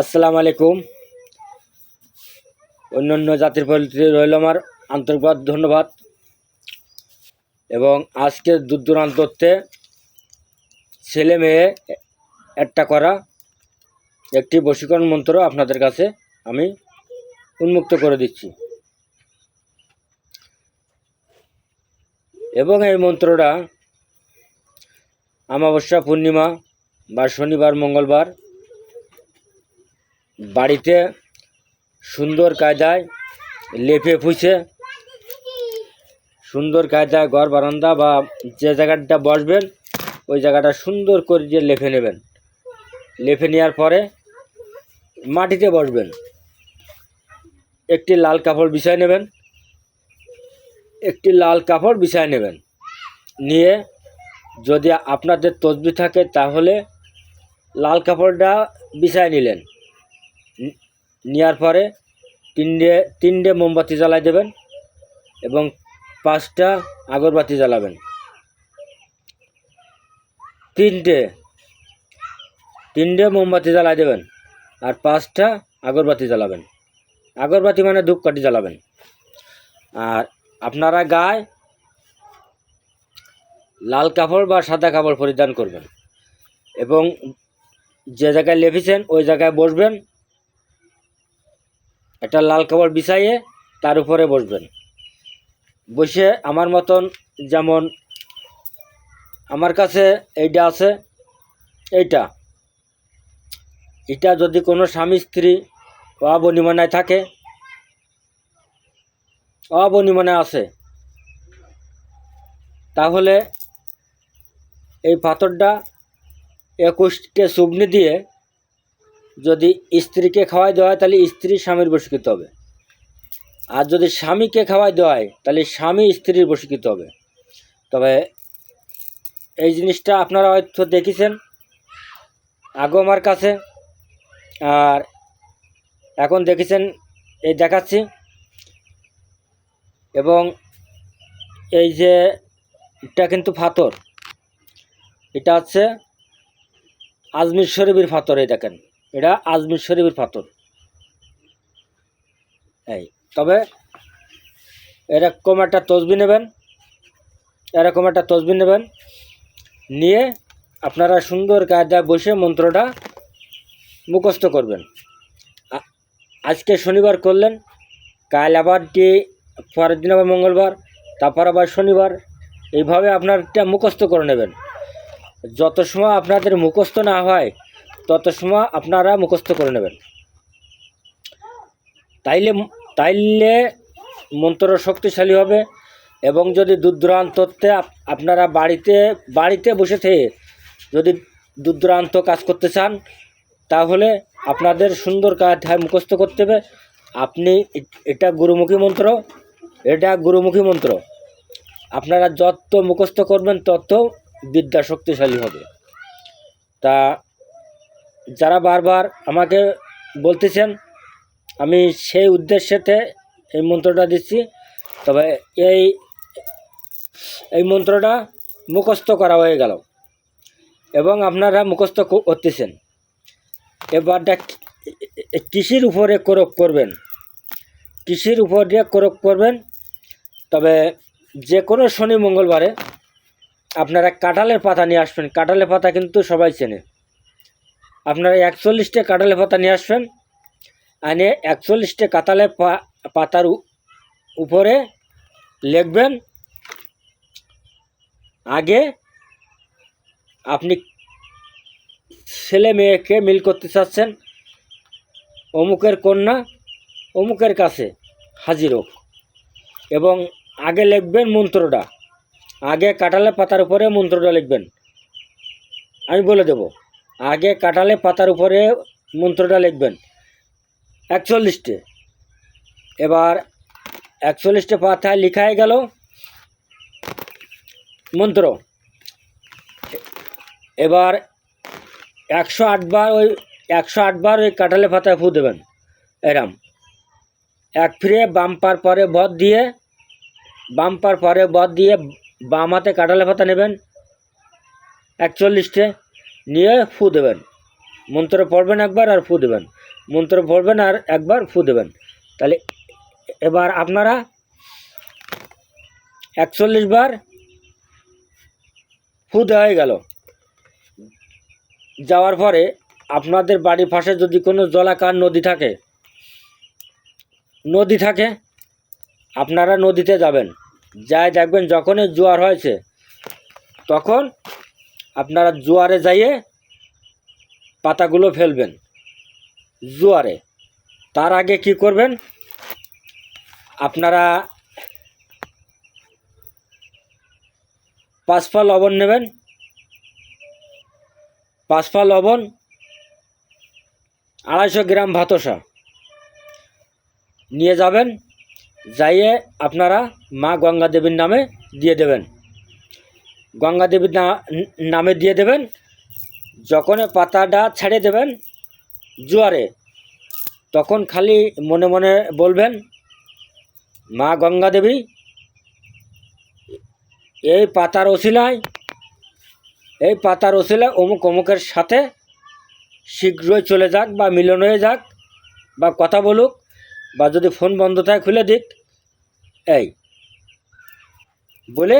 আসসালামু আলাইকুম। অন্যান্য জাতির প্রতি রইল আমার আন্তরিকবাদ ধন্যবাদ। এবং আজকে দূর দূরান্ততে ছেলে মেয়ে একটা করা একটি বশীকরণ মন্ত্র আপনাদের কাছে আমি উন্মুক্ত করে দিচ্ছি। এবং এই মন্ত্রটা অমাবস্যা পূর্ণিমা বা শনিবার, মঙ্গলবার বাড়িতে সুন্দর কায়দায় লেপে ফুছে সুন্দর কায়দায় ঘর বারান্দা বা যে জায়গাটা বসবেন, ওই জায়গাটা সুন্দর করে দিয়ে লেপে নেবেন। লেপে নেওয়ার পরে মাটিতে বসবেন। একটি লাল কাপড় বিছায় নেবেন, একটি লাল কাপড় বিছায় নেবেন। নিয়ে যদি আপনাদের তসবি থাকে তাহলে লাল কাপড়টা বিছায় নিলেন। নেওয়ার পরে তিনটে তিনটে মোমবাতি জ্বালাই দেবেন এবং পাঁচটা আগরবাতি জ্বালাবেন। তিনটে তিনটে মোমবাতি জ্বালাই দেবেন আর পাঁচটা আগরবাতি জ্বালাবেন। আগরবাতি মানে ধূপকাঠি জ্বালাবেন। আর আপনারা গায়ে লাল কাপড় বা সাদা কাপড় পরিধান করবেন এবং যে জায়গায় লেপেছেন ওই জায়গায় বসবেন একটা লাল কাপড় বিছাইয়ে তার উপরে বসবেন। বসে আমার মতন যেমন আমার কাছে এইটা আছে, এইটা। এটা যদি কোনো স্বামী স্ত্রী অবনিমনায় থাকে অবনিমনায় আছে, তাহলে এই পাথরটা একুশকে সুবনি দিয়ে যদি স্ত্রীকে খাওয়াই দেওয়া হয়, তাহলে স্ত্রী স্বামীর বশীকৃত হবে। আর যদি স্বামীকে খাওয়াই দেওয়া হয়, তাহলে স্বামী স্ত্রীর বশীকৃত হবে। তবে এই জিনিসটা আপনারা হয়তো দেখেছেন আগো আমার কাছে। আর এখন দেখেছেন, এই দেখাচ্ছি। এবং এই যে, এটা কিন্তু ফাতর। এটা হচ্ছে আজমির শরীফের ফাতর, এই দেখেন। এটা আজমির শরীফের পাথর। এই, তবে এরকম একটা তসবি নেবেন, এরকম একটা তসবি নেবেন, নিয়ে আপনারা সুন্দর কায়দায় বসে মন্ত্রটা মুখস্থ করবেন। আজকে শনিবার করলেন, কাল আবার কি পরের দিন আবার মঙ্গলবার, তারপর আবার শনিবার, এইভাবে আপনারটা মুখস্থ করে নেবেন। যত সময় আপনাদের মুখস্থ না হয় তত সময় আপনারা মুখস্থ করে নেবেন। তাইলে তাইলে মন্ত্র শক্তিশালী হবে এবং যদি দূরদূরান্ততে আপনারা বাড়িতে বাড়িতে বসে থেকে যদি দূর দূরান্ত কাজ করতে চান, তাহলে আপনাদের সুন্দর কাজ মুখস্থ করতে হবে। আপনি এটা গুরুমুখী মন্ত্র, এটা গুরুমুখী মন্ত্র। আপনারা যত মুখস্থ করবেন, তত বিদ্যা শক্তিশালী হবে। তা যারা বারবার আমাকে বলতেছেন, আমি সেই উদ্দেশ্যেতে এই মন্ত্রটা দিচ্ছি। তবে এই এই মন্ত্রটা মুখস্থ করা হয়ে গেল এবং আপনারা মুখস্থ করতেছেন। এবারটা কৃষির উপরে করক করবেন। কৃষির উপর দিয়ে করক করবেন। তবে যে কোনো শনি মঙ্গলবারে আপনারা কাঁঠালের পাতা নিয়ে আসবেন। কাঁঠালের পাতা কিন্তু সবাই চেনে। আপনারা একচল্লিশটা কাঁঠালের পাতা নিয়ে আসবেন। আনে একচল্লিশটা পা- পাতার উপরে লিখবেন, আগে আপনি ছেলে মেয়েকে মিল করতে চাচ্ছেন, অমুকের কন্যা, অমুকের কাছে হাজির হোক। এবং আগে লিখবেন মন্ত্রটা। আগে কাঁঠালে পাতার উপরে মন্ত্রটা লিখবেন। আমি বলে দেব। আগে কাঁঠালে পাতার উপরে মন্ত্রটা লিখবেন। একচল্লিশটে। এবার একচল্লিশটে পাতায় লিখাই গেল মন্ত্র। এবার একশো আটবার ওই একশো আটবার ওই কাঁঠালে পাতায় ফু দেবেন এরাম। এক ফিরে বাম পার বদ দিয়ে বাম পার পরে বদ দিয়ে বাম হাতে কাঁঠালে পাতা নেবেন। একচল্লিশটে। নিয়ে ফু দেবেন। মন্ত্র পড়বেন একবার আর ফু দেবেন। মন্ত্র পড়বেন আর একবার ফু দেবেন। তাহলে এবার আপনারা একচল্লিশ বার ফু দেওয়া গেল। যাওয়ার পরে আপনাদের বাড়ির পাশে যদি কোনো জলাকার নদী থাকে নদী থাকে, আপনারা নদীতে যাবেন। যাই দেখবেন যখনই জোয়ার হয়েছে, তখন আপনারা জোয়ারে যাইয়ে পাতাগুলো ফেলবেন। জোয়ারে। তার আগে কি করবেন? আপনারা পাঁচ পা লবণ নেবেন। পাঁচ পা লবণ, আড়াইশো গ্রাম ভাতসা নিয়ে যাবেন। যাইয়ে আপনারা মা গঙ্গা দেবীর নামে দিয়ে দেবেন। গঙ্গা দেবীর নামে দিয়ে দেবেন যখন পাতাটা ছেড়ে দেবেন জোয়ারে, তখন খালি মনে মনে বলবেন, মা গঙ্গা দেবী এই পাতার ওসিলায় এই পাতার ওসিলায় অমুক অমুকের সাথে শীঘ্রই চলে যাক বা মিলন হয়ে যাক বা কথা বলুক বা যদি ফোন বন্ধ থাকে খুলে দিক। এই বলে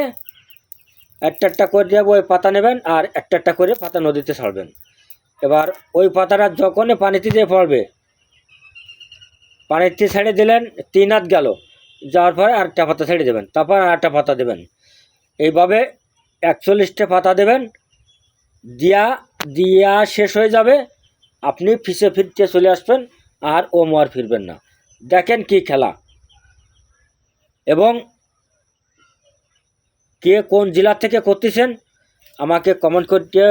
একটা একটা করে ওই পাতা নেবেন আর একটা একটা করে পাতা নদীতে ছাড়বেন। এবার ওই পাতাটা যখনই পানিতে দিয়ে পড়বে পানিতে ছেড়ে দিলেন, তিন হাত গেল। যাওয়ার পরে আরেকটা পাতা ছেড়ে দেবেন, তারপর আর একটা পাতা দেবেন। এইভাবে একচল্লিশটা পাতা দেবেন, দিয়া দিয়া শেষ হয়ে যাবে, আপনি ফিসে ফিরতে চলে আসবেন আর ও আর ফিরবেন না। দেখেন কি খেলা। এবং কে কোন জেলা থেকে করতেছেন, আমাকে কমেন্ট করতে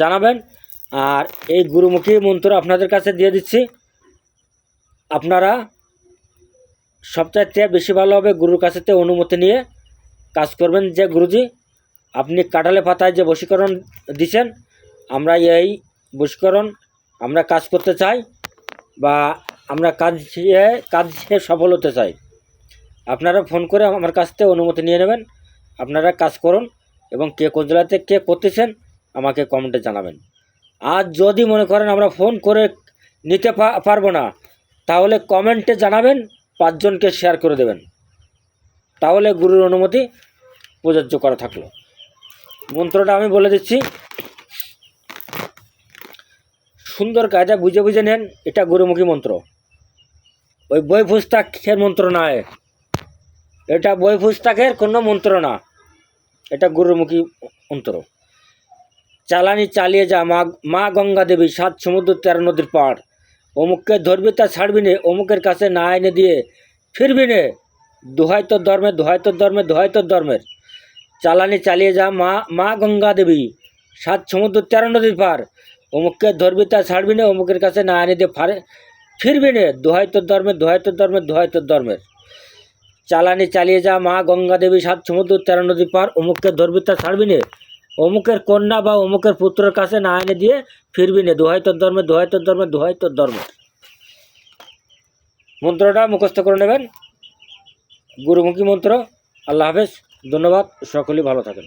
জানাবেন। আর এই গুরুমুখী মন্ত্র আপনাদের কাছে দিয়ে দিচ্ছি। আপনারা সবচাইতে বেশি ভালো হবে গুরুর কাছে থেকে অনুমতি নিয়ে কাজ করবেন যে গুরুজি, আপনি কাঁঠালে পাতায় যে বশীকরণ দিছেন, আমরা এই বশীকরণ আমরা কাজ করতে চাই বা আমরা কাজ কাজে সফল হতে চাই। আপনারা ফোন করে আমার কাছ থেকে অনুমতি নিয়ে নেবেন। আপনারা কাজ করুন এবং কে কোন জেলাতে কে করতেছেন আমাকে কমেন্টে জানাবেন। আর যদি মনে করেন আমরা ফোন করে নিতে পারব না, তাহলে কমেন্টে জানাবেন, পাঁচজনকে শেয়ার করে দেবেন। তাহলে গুরুর অনুমতি প্রযোজ্য করা থাকল। মন্ত্রটা আমি বলে দিচ্ছি, সুন্দর কায়দা বুঝে বুঝে নেন, এটা গুরুমুখী মন্ত্র। ওই বই পুস্তকের মন্ত্র নয়। এটা বই পুস্তকের কোনো মন্ত্র না। এটা গুরুমুখী অন্তর। চালানি চালিয়ে যা মা মা গঙ্গা দেবী সাত সমুদ্র তেরো নদীর পাড়। অমুককে ধরবি তা ছাড়বি নে, অমুকের কাছে না এনে দিয়ে ফিরবি নে। দোহাই তোর ধর্মের দোহাই তোর ধর্মের দোহাই তোর ধর্মের। চালানি চালিয়ে যা মা মা গঙ্গা দেবী সাত সমুদ্র তেরো নদীর পার অমুককে ধরবি তা ছাড়বি না, অমুকের কাছে না এনে দিয়ে ফারে, ফিরবি নে। দোহাই তোর ধর্মের দোহাই তোর ধর্মের দোহাই তোর ধর্মের। চালানি চালিয়ে যা মা গঙ্গা দেবী সাত সমুদ্র তেরো নদী পার অমুকের ধরবি ছাড়বি নে অমুকের কন্যা বা অমুকের পুত্রের কাছে না এনে দিয়ে ফিরবি নে দোহাই তোর ধর্মে, দোহাই তোর ধর্মে, দোহাই তোর ধর্ম। মন্ত্রটা মুখস্থ করে নেবেন। গুরুমুখী মন্ত্র। আল্লাহ হাফেজ। ধন্যবাদ। সকলেই ভালো থাকেন।